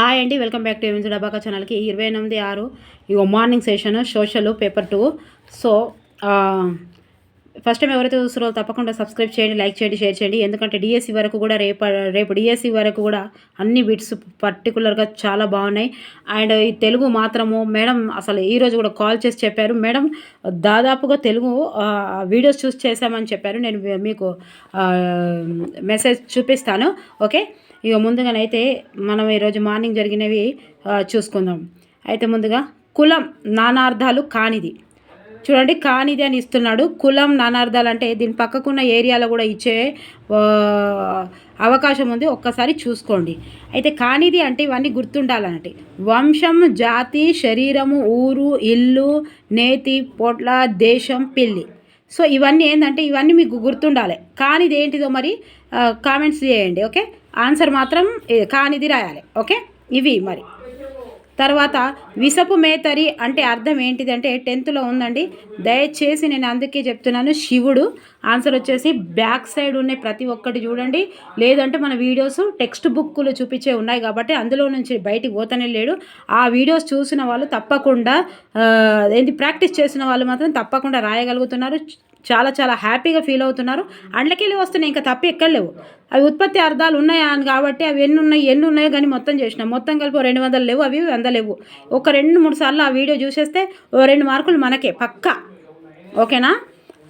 Hi అండి welcome back to ఎవెన్స్ డబాకా ఛానల్కి ఇరవై ఎనిమిది ఆరు ఇగో morning session social paper two. So first time ఎవరైతే చూస్తారో తప్పకుండా సబ్స్క్రైబ్ చేయండి లైక్ చేయండి షేర్ చేయండి. ఎందుకంటే డిఎస్సి వరకు కూడా రేపు రేపు డిఎస్సి వరకు కూడా అన్ని బిట్స్ పర్టికులర్గా చాలా బాగున్నాయి. అండ్ ఈ తెలుగు మాత్రము మేడం అసలు ఈరోజు కూడా కాల్ చేసి చెప్పారు. మేడం దాదాపుగా తెలుగు వీడియోస్ చూసి చేశామని చెప్పారు. నేను మీకు మెసేజ్ చూపిస్తాను. ఓకే? ఇక ముందుగానైతే మనం ఈరోజు మార్నింగ్ జరిగినవి చూసుకుందాం. అయితే ముందుగా కులం నానార్థాలు కానిది. చూడండి కానిది అని ఇస్తున్నాడు. కులం నానార్థాలు అంటే దీని పక్కకున్న ఏరియాలో కూడా ఇచ్చే అవకాశం ఉంది. ఒక్కసారి చూసుకోండి. అయితే కానిది అంటే ఇవన్నీ గుర్తుండాలంటే వంశం జాతి శరీరము ఊరు ఇల్లు నేతి పొట్ల దేశం పిల్లి. సో ఇవన్నీ ఏంటంటే ఇవన్నీ మీకు గుర్తుండాలి. కానిది ఏంటిదో మరి కామెంట్స్ చేయండి ఓకే? ఆన్సర్ మాత్రం కానిది రాయాలి. ఓకే? ఇవి మరి. తర్వాత విసపు మేతరి అంటే అర్థం ఏంటిది అంటే టెన్త్లో ఉందండి. దయచేసి నేను అందుకే చెప్తున్నాను శివుడు. ఆన్సర్ వచ్చేసి బ్యాక్ సైడ్ ఉన్న ప్రతి ఒక్కటి చూడండి. లేదంటే మన వీడియోస్ టెక్స్ట్ బుక్లు చూపించే ఉన్నాయి కాబట్టి అందులో నుంచి బయటికి పోతనే లేడు. ఆ వీడియోస్ చూసిన వాళ్ళు తప్పకుండా ఏంటి ప్రాక్టీస్ చేసిన వాళ్ళు మాత్రం తప్పకుండా రాయగలుగుతున్నారు. చాలా చాలా హ్యాపీగా ఫీల్ అవుతున్నారు. అండ్లకెళ్ళి వస్తున్నాయి ఇంకా తప్పి ఎక్కడ లేవు. అవి ఉత్పత్తి అర్థాలు ఉన్నాయా అని కాబట్టి అవి ఎన్ని ఉన్నాయి ఎన్ని ఉన్నాయో కానీ మొత్తం చేసినాం. మొత్తం కలిపి రెండు వందలు లేవు అవి వంద లేవు. ఒక రెండు మూడు సార్లు ఆ వీడియో చూసేస్తే ఓ రెండు మార్కులు మనకే పక్కా. ఓకేనా?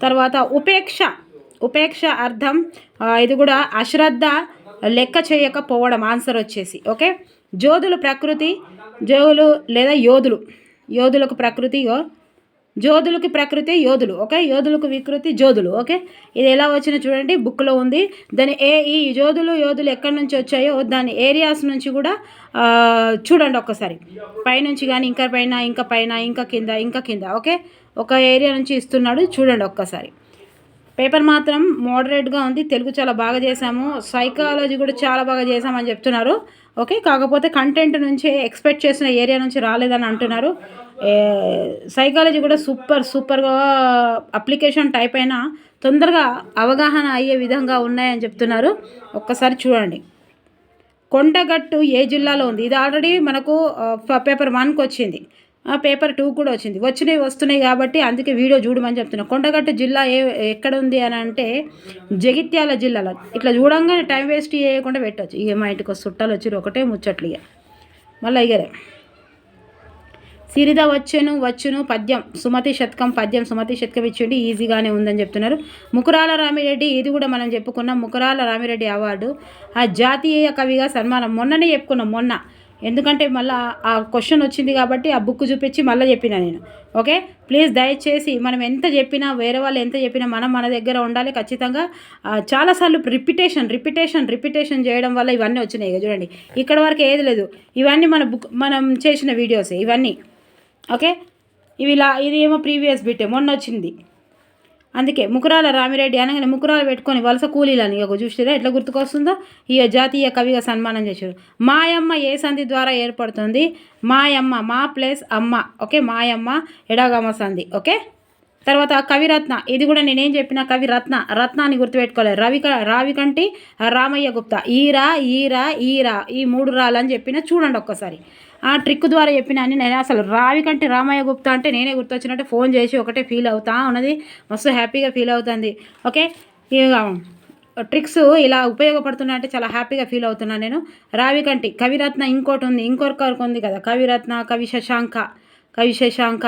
తర్వాత ఉపేక్ష. ఉపేక్ష అర్థం ఇది కూడా అశ్రద్ధ లెక్క చేయకపోవడం ఆన్సర్ వచ్చేసి ఓకే? జోధులు ప్రకృతి జోగులు లేదా యోధులు. యోధులకు ప్రకృతి జోధులకి ప్రకృతి యోధులు ఓకే? యోధులకు వికృతి జోధులు ఓకే? ఇది ఎలా వచ్చినా చూడండి బుక్లో ఉంది. దాని ఏ ఈ జోధులు యోధులు ఎక్కడి నుంచి వచ్చాయో దాని ఏరియాస్ నుంచి కూడా చూడండి ఒక్కసారి. పైనుంచి కానీ ఇంకా పైన ఇంకా పైన ఇంకా కింద ఇంకా కింద ఓకే? ఒక ఏరియా నుంచి ఇస్తున్నాడు చూడండి ఒక్కసారి. పేపర్ మాత్రం మోడరేట్గా ఉంది తెలుగు చాలా బాగా చేశాము సైకాలజీ కూడా చాలా బాగా చేశామని చెప్తున్నారు ఓకే? కాకపోతే కంటెంట్ నుంచి ఎక్స్పెక్ట్ చేసిన ఏరియా నుంచి రాలేదని అంటున్నారు. సైకాలజీ కూడా సూపర్ సూపర్గా అప్లికేషన్ టైప్ అయినా తొందరగా అవగాహన అయ్యే విధంగా ఉన్నాయని చెప్తున్నారు. ఒక్కసారి చూడండి. కొండగట్టు ఏ జిల్లాలో ఉంది? ఇది ఆల్రెడీ మనకు పేపర్ వన్కి వచ్చింది. ఆ, పేపర్ టూ కూడా వచ్చింది. వచ్చినవి వస్తున్నాయి కాబట్టి అందుకే వీడియో చూడమని చెప్తున్నా. కొండగట్టు జిల్లా ఏ ఎక్కడ ఉంది అని అంటే జగిత్యాల జిల్లాలో. ఇట్లా చూడంగానే టైం వేస్ట్ చేయకుండా పెట్టవచ్చు ఇక మా ఇంటికి చుట్టాలు వచ్చి ఒకటే ముచ్చట్లు ఇక మళ్ళీ ఇగరే. సిరిద వచ్చును వచ్చును పద్యం. సుమతి శతకం పద్యం. సుమతి శతకం ఇచ్చిండి ఈజీగానే ఉందని చెప్తున్నారు. ముకురాల రామిరెడ్డి ఇది కూడా మనం చెప్పుకున్నాం. ముకురాల రామిరెడ్డి అవార్డు. ఆ జాతీయ కవిగా సన్మానం మొన్ననే చెప్పుకున్నాం మొన్న. ఎందుకంటే మళ్ళీ ఆ క్వశ్చన్ వచ్చింది కాబట్టి ఆ బుక్ చూపించి మళ్ళీ చెప్పిన నేను. ఓకే? ప్లీజ్ దయచేసి మనం ఎంత చెప్పినా వేరే వాళ్ళు ఎంత చెప్పినా మనం మన దగ్గర ఉండాలి ఖచ్చితంగా. చాలాసార్లు రిపిటేషన్ రిపిటేషన్ రిపిటేషన్ చేయడం వల్ల ఇవన్నీ వచ్చినాయి. చూడండి. ఇక్కడ వరకు ఏది లేదు. ఇవన్నీ మన బుక్ మనం చేసిన వీడియోసే. ఇవన్నీ. ఓకే? ఇవి ఇలా ఇది ఏమో ప్రీవియస్ బిట్టే మొన్న వచ్చింది అందుకే ముకురాల రామిరెడ్డి అనగానే ముకురాలు పెట్టుకొని వలస కూలీలని ఇక చూసిరా ఎట్లా గుర్తుకొస్తుందో? ఈ జాతీయ కవిగా సన్మానం చేశారు మాయమ్మ ఏ సంధి ద్వారా ఏర్పడుతుంది? మాయమ్మ మా ప్లస్ అమ్మ ఓకే? మాయమ్మ ఎడాగమ్మ సంధి ఓకే? తర్వాత కవిరత్న ఇది కూడా నేనేం చెప్పిన కవిరత్న రత్నాన్ని గుర్తుపెట్టుకోలేదు. రవిక రావికంటి రామయ్య గుప్తా ఈరా ఈరా ఈరా ఈ మూడు రాలని చెప్పిన చూడండి ఒక్కసారి. ఆ ట్రిక్ ద్వారా చెప్పిన అని నేను అసలు రావికంటి రామయ్య గుప్తా అంటే నేనే గుర్తొచ్చినట్టు ఫోన్ చేసి ఒకటే ఫీల్ అవుతా ఉన్నది. మస్తు హ్యాపీగా ఫీల్ అవుతుంది. ఓకే? ఇక ట్రిక్స్ ఇలా ఉపయోగపడుతున్నా అంటే చాలా హ్యాపీగా ఫీల్ అవుతున్నాను నేను. రావికంటి కవిరత్న ఇంకోటి ఉంది. ఇంకొకరికి ఉంది కదా. కవిరత్న కవి శశాంక కవి శశాంక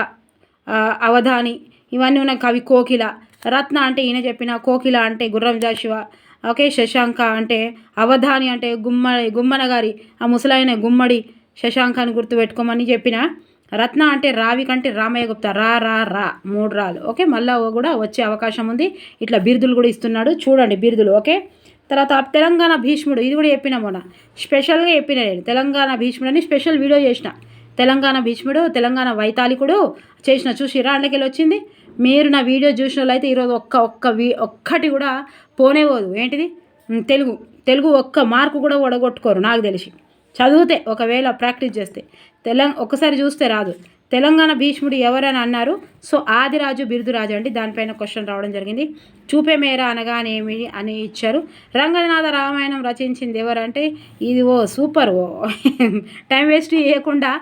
అవధాని ఇవన్నీ ఉన్నాయి. కవి కోకిల. రత్న అంటే ఈయన చెప్పిన కోకిల అంటే గుర్రం జాషువా. ఓకే? శశాంక అంటే అవధాని అంటే గుమ్మడి గుమ్మన గారి ఆ ముసలాయన గుమ్మడి. శశాంకాన్ని అని గుర్తుపెట్టుకోమని చెప్పిన రత్న అంటే రావి కంటే రామయ్య గుప్తా. రా రా రా. మూడు రాలు. ఓకే? మళ్ళా కూడా వచ్చే అవకాశం ఉంది. ఇట్లా బిరుదులు కూడా ఇస్తున్నాడు. చూడండి బిరుదులు ఓకే? తర్వాత తెలంగాణ భీష్ముడు ఇది కూడా చెప్పిన మొన్న. స్పెషల్గా చెప్పిన నేను. తెలంగాణ భీష్ముడు అని స్పెషల్ వీడియో చేసిన. తెలంగాణ భీష్ముడు తెలంగాణ వైతాళికుడు చేసిన చూసిరా? అందుకెళ్ళి వచ్చింది. మీరు నా వీడియో చూసిన వాళ్ళు అయితే ఈరోజు ఒక్క ఒక్క వీ ఒక్కటి కూడా పోనే పోదు. ఏంటిది? తెలుగు. తెలుగు ఒక్క మార్కు కూడా ఒడగొట్టుకోరు నాకు తెలిసి. చదివితే ఒకవేళ ప్రాక్టీస్ చేస్తే. తెలంగాణ ఒకసారి చూస్తే రాదు. తెలంగాణ భీష్ముడు ఎవరని అన్నారు? సో ఆదిరాజు బిరుదురాజు అండి. దానిపైన క్వశ్చన్ రావడం జరిగింది. చూపే మేర అనగానేమి అని ఇచ్చారు. రంగనాథ రామాయణం రచించింది ఎవరంటే? ఇది ఓ సూపర్ ఓ. టైం వేస్ట్ చేయకుండా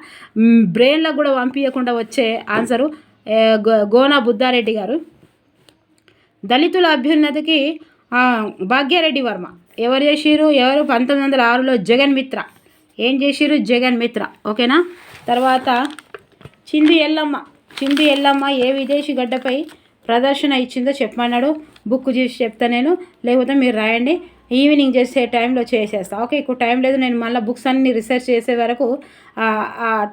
బ్రెయిన్లకు కూడా పంపించకుండా వచ్చే ఆన్సరు గో- గోనా బుద్ధారెడ్డి గారు. దళితుల అభ్యున్నతికి భాగ్యారెడ్డి వర్మ. ఎవరు చేసిరు ఎవరు? పంతొమ్మిది వందల ఆరులో జగన్ మిత్ర. ఏం చేసిరు జగన్ మిత్ర. ఓకేనా? తర్వాత చింది ఎల్లమ్మ. చింది ఎల్లమ్మ ఏ విదేశీ గడ్డపై ప్రదర్శన ఇచ్చిందో చెప్పమన్నాడు. బుక్ చూసి చెప్తా నేను. లేకపోతే మీరు రాయండి. ఈవినింగ్ చేసే టైంలో చేసేస్తా. ఓకే? ఎక్కువ టైం లేదు. నేను మళ్ళీ బుక్స్ అన్ని రీసెర్చ్ చేసే వరకు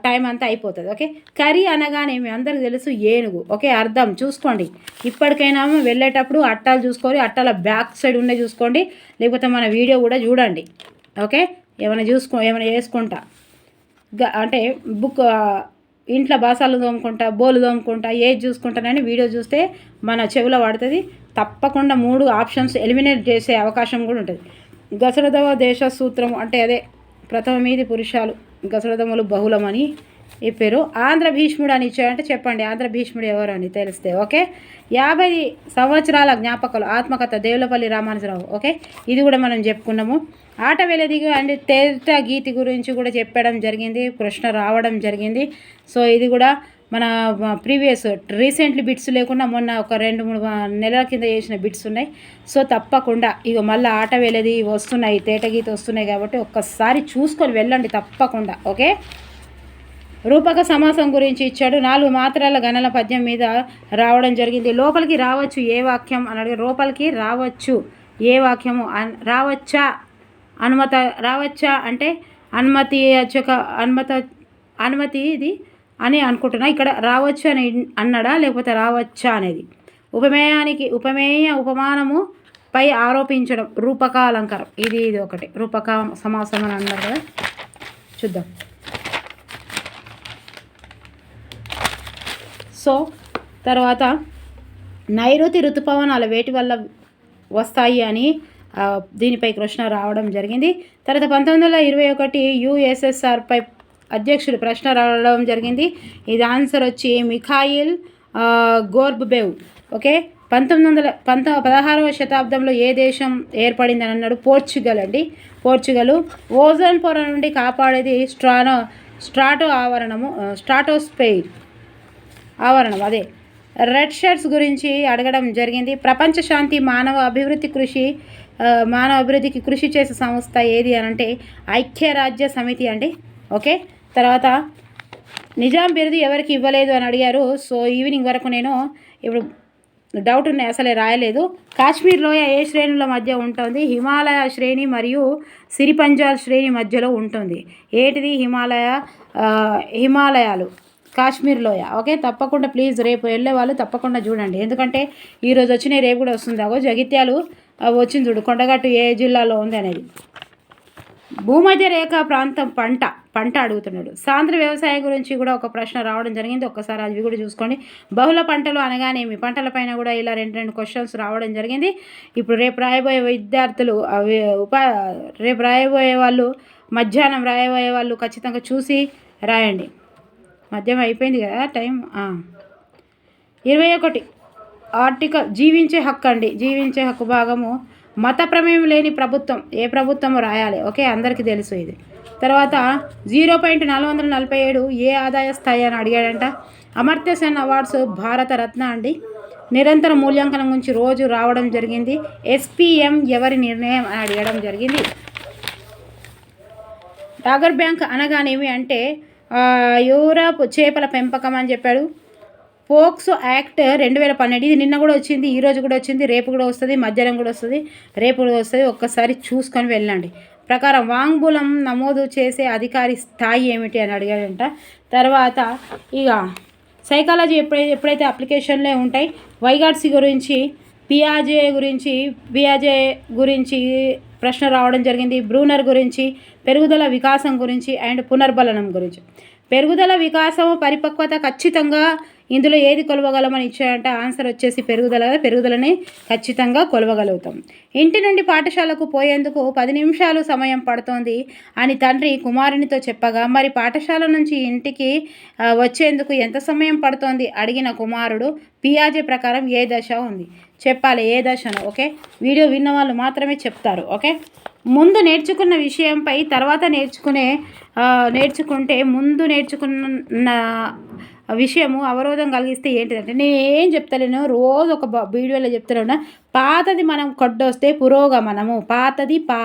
టైం అంతా అయిపోతుంది. ఓకే? కర్రీ అనగానే మీ అందరికి తెలుసు ఏనుగు. ఓకే? అర్థం. చూసుకోండి. ఇప్పటికైనా వెళ్ళేటప్పుడు అట్టాలు చూసుకోండి అట్టాల బ్యాక్ సైడ్ ఉండే చూసుకోండి. లేకపోతే మన వీడియో కూడా చూడండి. ఓకే? ఏమైనా చూసుకో ఏమైనా చేసుకుంటా. అంటే బుక్ ఇంట్లో బాసాలు తోముకుంటా బోలు తోముకుంటా ఏది చూసుకుంటానని వీడియో చూస్తే మన చెవిలో పడుతుంది. తప్పకుండా మూడు ఆప్షన్స్ ఎలిమినేట్ చేసే అవకాశం కూడా ఉంటుంది. గసరదవ దేశ సూత్రం అంటే అదే ప్రథమ మీది పురుషాలు గసరథములు బహుళమని చెప్పారు ఆంధ్ర భీష్ముడు అని ఇచ్చాడంటే చెప్పండి ఆంధ్ర భీష్ముడు ఎవరు అని తెలిస్తే ఓకే? యాభై సంవత్సరాల జ్ఞాపకాలు ఆత్మకథ దేవులపల్లి రామానుజరావు ఓకే? ఇది కూడా మనం చెప్పుకున్నాము. ఆట వెలదిగా అండ్ తేట గీతి గురించి కూడా చెప్పడం జరిగింది ప్రశ్న రావడం జరిగింది. సో ఇది కూడా మన ప్రీవియస్ రీసెంట్లీ బిట్స్ లేకుండా మొన్న ఒక రెండు మూడు నెలల కింద చేసిన బిట్స్ ఉన్నాయి. సో తప్పకుండా ఇక మళ్ళీ ఆట వేలేది వస్తున్నాయి తేట గీత వస్తున్నాయి కాబట్టి ఒక్కసారి చూసుకొని వెళ్ళండి తప్పకుండా ఓకే? రూపక సమాసం గురించి ఇచ్చాడు. నాలుగు మాత్రాల గణన పద్యం మీద రావడం జరిగింది. లోపలికి రావచ్చు ఏ వాక్యం అని లోపలికి రావచ్చు ఏ వాక్యము? రావచ్చా? అనుమత రావచ్చా అంటే అనుమతి వచ్చక అనుమత అనుమతి ఇది అని అనుకుంటున్నా. ఇక్కడ రావచ్చు అని అన్నాడా? లేకపోతే రావచ్చా అనేది. ఉపమేయానికి ఉపమేయ ఉపమానము పై ఆరోపించడం రూపకాలంకారం. ఇది ఇది ఒకటి. రూపక సమాసం అని అన్నారు కదా. చూద్దాం. సో తర్వాత నైరుతి ఋతుపవనాల వేటి వల్ల వస్తాయి అని దీనిపై కృష్ణ రావడం జరిగింది. తర్వాత పంతొమ్మిది వందల ఇరవై ఒకటి యుఎస్ఎస్ఆర్పై అధ్యక్షుడు ప్రశ్న రావడం జరిగింది. ఇది ఆన్సర్ వచ్చి మిఖాయిల్ గోర్బ్బేవ్. ఓకే? పంతొమ్మిది వందల పంత పదహారవ శతాబ్దంలో ఏ దేశం ఏర్పడింది అని అన్నాడు? పోర్చుగల్ అండి. పోర్చుగల్. ఓజోన్ పొర నుండి కాపాడేది స్ట్రానో స్ట్రాటో ఆవరణము స్ట్రాటోస్పెయిర్ ఆవరణం. అదే. రెడ్ షర్ట్స్ గురించి అడగడం జరిగింది. ప్రపంచ శాంతి మానవ అభివృద్ధి కృషి మానవ అభివృద్ధికి కృషి చేసే సంస్థ ఏది అని అంటే ఐక్యరాజ్య సమితి అండి. ఓకే? తర్వాత నిజాం బిరుదు ఎవరికి ఇవ్వలేదు అని అడిగారు. సో ఈవినింగ్ వరకు నేను ఇప్పుడు డౌట్ ఉన్నాయి అసలే రాయలేదు. కాశ్మీర్ లోయ ఏ శ్రేణుల మధ్య ఉంటుంది? హిమాలయ శ్రేణి మరియు సిరిపంజాల్ శ్రేణి మధ్యలో ఉంటుంది. ఏంటిది హిమాలయ? హిమాలయాలు. కాశ్మీర్ లోయ. ఓకే? తప్పకుండా ప్లీజ్ రేపు వెళ్ళే వాళ్ళు తప్పకుండా చూడండి. ఎందుకంటే ఈరోజు వచ్చినాయి రేపు కూడా వస్తుంది. అగో జగిత్యాలు వచ్చింది చూడు. కొండగట్టు ఏ జిల్లాలో ఉంది అనేది. భూమధ్య రేఖ ప్రాంతం పంట పంట అడుగుతున్నాడు. సాంద్ర వ్యవసాయం గురించి కూడా ఒక ప్రశ్న రావడం జరిగింది. ఒక్కసారి అవి కూడా చూసుకోండి. బహుళ పంటలు అనగానేమి పంటలపైన కూడా ఇలా రెండు రెండు క్వశ్చన్స్ రావడం జరిగింది. ఇప్పుడు రేపు రాయబోయే విద్యార్థులు అవి ఉపా రేపు రాయబోయే వాళ్ళు మధ్యాహ్నం రాయబోయే వాళ్ళు ఖచ్చితంగా చూసి రాయండి. మద్యం అయిపోయింది కదా టైం ఇరవై ఒకటి. ఆర్టికల్ జీవించే హక్కు అండి. జీవించే హక్కు భాగము. మత ప్రమేయం లేని ప్రభుత్వం. ఏ ప్రభుత్వము రాయాలి? ఓకే అందరికీ తెలుసు ఇది. తర్వాత జీరో పాయింట్ నాలుగు వందల నలభై ఏడు ఏ ఆదాయ స్థాయి అని అడిగాడంట. అమర్త్య సెన్ అవార్డ్స్ భారత రత్న అండి. నిరంతర మూల్యాంకనం గురించి రోజు రావడం జరిగింది. ఎస్పీఎం ఎవరి నిర్ణయం అని అడగడం జరిగింది. డాగర్ బ్యాంక్ అనగానేమి అంటే యూరప్ చేపల పెంపకం అని చెప్పాడు. పోక్సో యాక్ట్ రెండు వేల పన్నెండు ఇది నిన్న కూడా వచ్చింది ఈ రోజు కూడా వచ్చింది రేపు కూడా వస్తుంది మధ్యాహ్నం కూడా వస్తుంది రేపు కూడా వస్తుంది ఒక్కసారి చూసుకొని వెళ్ళండి. ప్రకారం వాంగ్మూలం నమోదు చేసే అధికారి స్థాయి ఏమిటి అని అడిగాడంట. తర్వాత ఇక సైకాలజీ ఎప్పుడైతే ఎప్పుడైతే అప్లికేషన్లే ఉంటాయి వైగాడ్సీ గురించి పియాజే గురించి పియాజే గురించి ప్రశ్న రావడం జరిగింది. బ్రూనర్ గురించి పెరుగుదల వికాసం గురించి అండ్ పునర్బలనం గురించి. పెరుగుదల వికాసము పరిపక్వత ఖచ్చితంగా ఇందులో ఏది కొలవగలమని ఇచ్చాయంటే ఆన్సర్ వచ్చేసి పెరుగుదల పెరుగుదలని ఖచ్చితంగా కొలవగలుగుతాం. ఇంటి నుండి పాఠశాలకు పోయేందుకు పది నిమిషాలు సమయం పడుతోంది అని తండ్రి కుమారునితో చెప్పగా మరి పాఠశాల నుంచి ఇంటికి వచ్చేందుకు ఎంత సమయం పడుతోంది? అడిగిన కుమారుడు పియాజే ప్రకారం ఏ దశ ఉంది? చెప్పాలి ఏ దశను ఓకే? వీడియో విన్న వాళ్ళు మాత్రమే చెప్తారు ఓకే? ముందు నేర్చుకున్న విషయంపై తర్వాత నేర్చుకునే నేర్చుకుంటే ముందు నేర్చుకున్న విషయము అవరోధం కలిగిస్తే ఏంటిదంటే నేను ఏం చెప్తలేను రోజు ఒక బ- వీడియోలో చెప్తున్నాను పాతది మనం కొడ్డొస్తే పురోగమనము పాతది పా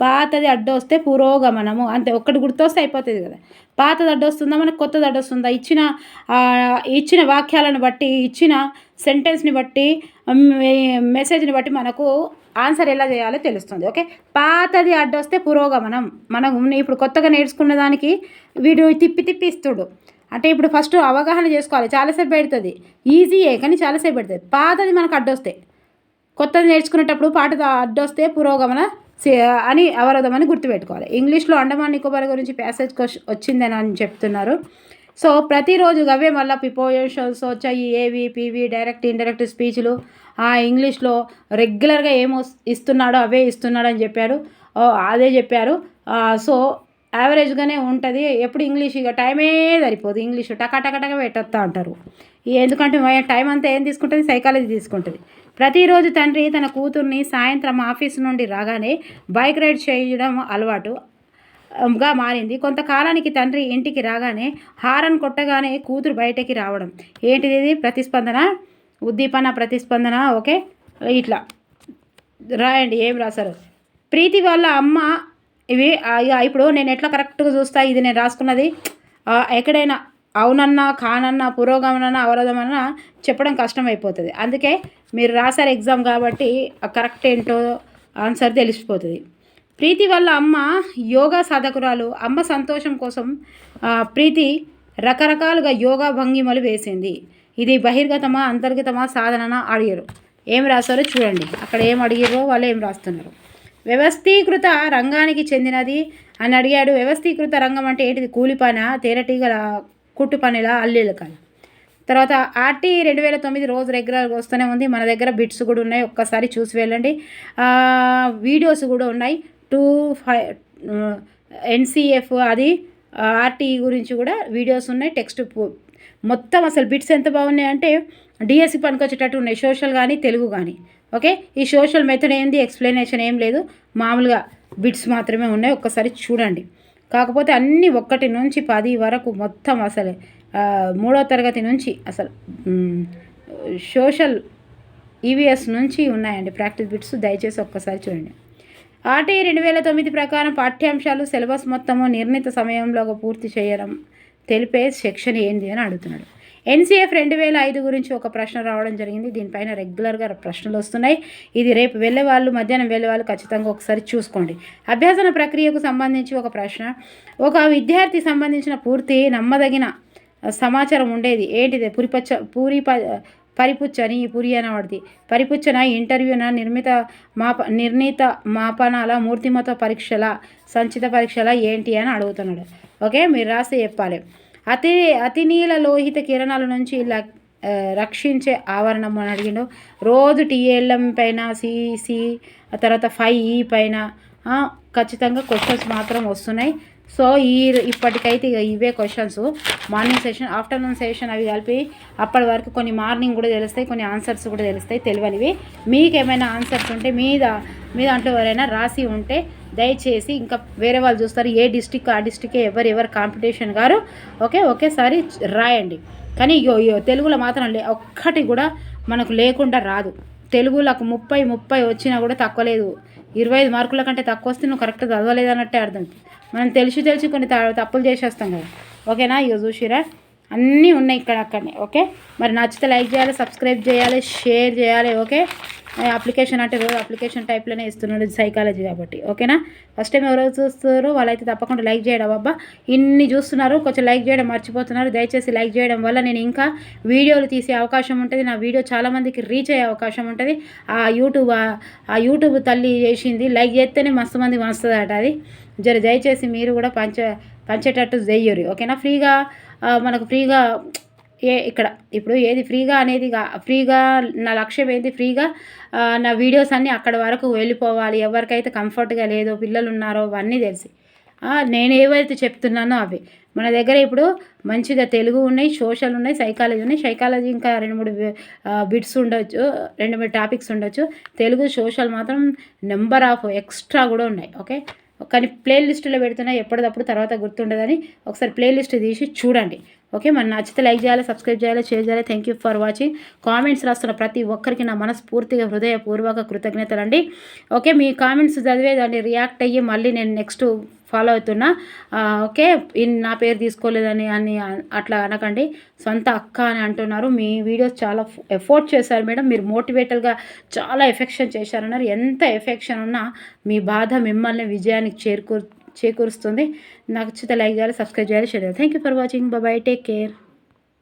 పాతది అడ్డొస్తే పురోగమనము. అంతే ఒక్కటి గుర్తొస్తే అయిపోతుంది కదా. పాతది అడ్డొస్తుందా? మనకు కొత్తది అడ్డొస్తుందా? ఇచ్చిన ఇచ్చిన వాక్యాలను బట్టి ఇచ్చిన సెంటెన్స్ని బట్టి మెసేజ్ని బట్టి మనకు ఆన్సర్ ఎలా చేయాలో తెలుస్తుంది ఓకే? పాతది అడ్డొస్తే పురోగమనం. మనం ఇప్పుడు కొత్తగా నేర్చుకున్న దానికి వీడు తిప్పి తిప్పి ఇస్తుడు. అంటే ఇప్పుడు ఫస్ట్ అవగాహన చేసుకోవాలి. చాలాసేపు పెడుతుంది. ఈజీయే కానీ చాలాసేపు పెడుతుంది. పాతది మనకు అడ్డొస్తే. కొత్తది నేర్చుకునేటప్పుడు పాట అడ్డొస్తే పురోగమన అని అవరోధమని అని గుర్తుపెట్టుకోవాలి. ఇంగ్లీష్లో అండమాన్ నికోబార్ గురించి ప్యాసేజ్ వచ్చిందని అని చెప్తున్నారు. సో ప్రతిరోజు అవే మళ్ళీ ప్రిపోజిషన్స్ వచ్చాయి. ఏవి పీవి డైరెక్ట్ ఇండైరెక్ట్ స్పీచ్లు ఆ ఇంగ్లీష్లో రెగ్యులర్గా ఏమో ఇస్తున్నాడో అవే ఇస్తున్నాడు అని చెప్పారు. ఓ, అదే చెప్పారు. సో యావరేజ్గానే ఉంటుంది. ఎప్పుడు ఇంగ్లీష్ ఇక టైమే సరిపోదు. ఇంగ్లీష్ టకా టకా టకా పెట్టొస్తా అంటారు. ఎందుకంటే టైం అంతా ఏం తీసుకుంటుంది? సైకాలజీ తీసుకుంటుంది. ప్రతిరోజు తండ్రి తన కూతుర్ని సాయంత్రం ఆఫీస్ నుండి రాగానే బైక్ రైడ్ చేయడం అలవాటు గా మారింది. కొంతకాలానికి తండ్రి ఇంటికి రాగానే హారన్ కొట్టగానే కూతురు బయటకి రావడం. ఏంటిది ఇది? ప్రతిస్పందన? ఉద్దీపన ప్రతిస్పందన? ఓకే ఇట్లా. రాయండి ఏం రాశారు? ప్రీతి వాళ్ళ అమ్మ ఇవి ఇప్పుడు నేను ఎట్లా కరెక్ట్గా చూస్తా? ఇది నేను రాసుకున్నది ఎక్కడైనా అవునన్నా కానన్నా పురోగమనన్నా అవరోధమన్నా చెప్పడం కష్టం అయిపోతుంది అందుకే మీరు రాశారు ఎగ్జామ్ కాబట్టి కరెక్ట్ ఏంటో ఆన్సర్ తెలిసిపోతుంది. ప్రీతి వల్ల అమ్మ యోగా సాధకురాలు. అమ్మ సంతోషం కోసం ప్రీతి రకరకాలుగా యోగా భంగిమలు వేసింది. ఇది బహిర్గతమా అంతర్గతమా సాధననా అడిగారు. ఏం రాశారో చూడండి. అక్కడ ఏం అడిగారో వాళ్ళు ఏం రాస్తున్నారు. వ్యవస్థీకృత రంగానికి చెందినది అని అడిగాడు. వ్యవస్థీకృత రంగం అంటే ఏంటిది? కూలి తేనెటీగల? కుట్టు పనిలా అల్లిలకాల తర్వాత ఆర్టీ రెండు వేల తొమ్మిది రోజు రెగ్యులర్గా వస్తూనే ఉంది. మన దగ్గర బిట్స్ కూడా ఉన్నాయి. ఒక్కసారి చూసి వెళ్ళండి. వీడియోస్ కూడా ఉన్నాయి. టూ ఫైవ్ ఎన్సిఎఫ్ అది ఆర్టీ గురించి కూడా వీడియోస్ ఉన్నాయి. టెక్స్ట్ మొత్తం అసలు బిట్స్ ఎంత బాగున్నాయి అంటే డిఎస్సి పనికొచ్చేటట్టు ఉన్నాయి. సోషల్ కానీ తెలుగు కానీ. ఓకే? ఈ సోషల్ మెథడ్ ఏంది? ఎక్స్ప్లెనేషన్ ఏం లేదు. మామూలుగా బిట్స్ మాత్రమే ఉన్నాయి. ఒక్కసారి చూడండి. కాకపోతే అన్నీ ఒక్కటి నుంచి పది వరకు మొత్తం అసలు. మూడో తరగతి నుంచి అసలు సోషల్ ఈవీఎస్ నుంచి ఉన్నాయండి ప్రాక్టీస్ బిట్స్. దయచేసి ఒక్కసారి చూడండి. ఆర్టీ రెండు వేల తొమ్మిది ప్రకారం పాఠ్యాంశాలు సిలబస్ మొత్తము నిర్ణీత సమయంలో పూర్తి చేయడం తెలిపే సెక్షన్ ఏంది అని అడుగుతున్నాడు. ఎన్సీఎఫ్ రెండు వేల ఐదు గురించి ఒక ప్రశ్న రావడం జరిగింది. దీనిపైన రెగ్యులర్గా ప్రశ్నలు వస్తున్నాయి. ఇది రేపు వెళ్ళే వాళ్ళు మధ్యాహ్నం వెళ్ళే వాళ్ళు ఖచ్చితంగా ఒకసారి చూసుకోండి. అభ్యాసన ప్రక్రియకు సంబంధించి ఒక ప్రశ్న. ఒక విద్యార్థి సంబంధించిన పూర్తి నమ్మదగిన సమాచారం ఉండేది. ఏంటిది? పురిపచ్చ పూరి ప పరిపుచ్చని పురి అనవాడిది. పరిపుచ్చన ఇంటర్వ్యూన నిర్మిత మాప నిర్ణీత మాపనాల మూర్తిమత పరీక్షల సంచిత పరీక్షల ఏంటి అని అడుగుతున్నాడు. ఓకే? మీరు రాసి చెప్పాలి. అతి అతినీల లోహిత కిరణాల నుంచి ఇలా రక్షించే ఆవరణం అని అడిగిండు. రోజు టీఎల్ఎం పైన సిసి తర్వాత ఫైవ్ ఈ పైన ఖచ్చితంగా క్వశ్చన్స్ మాత్రం వస్తున్నాయి. సో ఈ ఇప్పటికైతే ఇక ఇవే questions morning session afternoon session అవి కలిపి అప్పటి వరకు కొన్ని మార్నింగ్ కూడా తెలుస్తాయి కొన్ని ఆన్సర్స్ కూడా తెలుస్తాయి తెలియనివి. మీకు ఏమైనా ఆన్సర్స్ ఉంటే మీద మీ దాంట్లో ఎవరైనా రాసి ఉంటే దయచేసి ఇంకా వేరే వాళ్ళు చూస్తారు ఏ డిస్టిక్ ఆ డిస్టిక్ ఎవరు ఎవరు కాంపిటీషన్ గారు. ఓకే ఒకేసారి రాయండి. కానీ ఇగో ఇగో తెలుగులో మాత్రం లే ఒక్కటి కూడా మనకు లేకుండా రాదు. తెలుగులకు ముప్పై ముప్పై వచ్చినా కూడా తక్కువ లేదు. ఇరవై ఐదు మార్కుల కంటే తక్కువ వస్తే నువ్వు కరెక్ట్ చదవలేదు అన్నట్టే అర్థం. మనం తెలిసి తెలిసి కొన్ని తప్పులు చేసేస్తాం కదా. ఓకేనా? ఇక చూసిరా? అన్నీ ఉన్నాయి ఇక్కడ అక్కడనే ఓకే? మరి నచ్చితే లైక్ చేయాలి సబ్స్క్రైబ్ చేయాలి షేర్ చేయాలి ఓకే? అప్లికేషన్ అంటే రోజు అప్లికేషన్ టైప్లోనే ఇస్తున్నాడు సైకాలజీ కాబట్టి. ఓకేనా? ఫస్ట్ టైం ఎవరో చూస్తారో వాళ్ళైతే తప్పకుండా లైక్ చేయడం అబ్బా. ఇన్ని చూస్తున్నారు కొంచెం లైక్ చేయడం మర్చిపోతున్నారు. దయచేసి లైక్ చేయడం వల్ల నేను ఇంకా వీడియోలు తీసే అవకాశం ఉంటుంది. నా వీడియో చాలామందికి రీచ్ అయ్యే అవకాశం ఉంటుంది. ఆ యూట్యూబ్ ఆ- యూట్యూబ్ తల్లి చేసింది లైక్ చేస్తేనే మస్తు మంది వస్తుందట అది. జర దయచేసి మీరు కూడా పంచ పంచేటట్టు చేయరు ఓకేనా? ఫ్రీగా మనకు ఫ్రీగా ఏ ఇక్కడ ఇప్పుడు ఏది ఫ్రీగా అనేది ఫ్రీగా నా లక్ష్యం ఏంది ఫ్రీగా నా వీడియోస్ అన్నీ అక్కడ వరకు వెళ్ళిపోవాలి ఎవరికైతే కంఫర్ట్గా లేదో పిల్లలు ఉన్నారో అవన్నీ తెలిసి. నేను ఏవైతే చెప్తున్నానో అవి. మన దగ్గర ఇప్పుడు మంచిగా తెలుగు ఉన్నాయి సోషల్ ఉన్నాయి సైకాలజీ ఉన్నాయి. సైకాలజీ ఇంకా రెండు మూడు బిట్స్ ఉండొచ్చు రెండు మూడు టాపిక్స్ ఉండొచ్చు. తెలుగు సోషల్ మాత్రం నెంబర్ ఆఫ్ ఎక్స్ట్రా కూడా ఉన్నాయి ఓకే? కానీ ప్లేలిస్ట్లో పెడుతున్నా ఎప్పటికప్పుడు తర్వాత గుర్తుండదని ఒకసారి ప్లేలిస్ట్ తీసి చూడండి. ఓకే మరి నచ్చితే లైక్ చేయాలి సబ్స్క్రైబ్ చేయాలి షేర్ చేయాలి. Thank you for watching comments రాస్తున్న ప్రతి ఒక్కరికి నా మనస్ఫూర్తిగా హృదయపూర్వక కృతజ్ఞతలు అండి. ఓకే మీ కామెంట్స్ చదివే దాన్ని రియాక్ట్ అయ్యి మళ్ళీ నేను నెక్స్ట్ ఫాలో అవుతున్నా. ఓకే ఇన్ నా పేరు తీసుకోలేదని అని అట్లా అనకండి. సొంత అక్క అని అంటున్నారు. మీ వీడియోస్ చాలా ఎఫోర్ట్ చేశారు మేడం. మీరు మోటివేటర్గా చాలా ఎఫెక్షన్ చేశారన్నారు. ఎంత ఎఫెక్షన్ ఉన్నా మీ బాధ మిమ్మల్ని విజయానికి చేరుకూ చేకూరుస్తుంది. నాకు నచ్చితే లైక్ చేయాలి సబ్స్క్రైబ్ చేయాలి షేర్ చేయాలి. Thank you for watching bye take care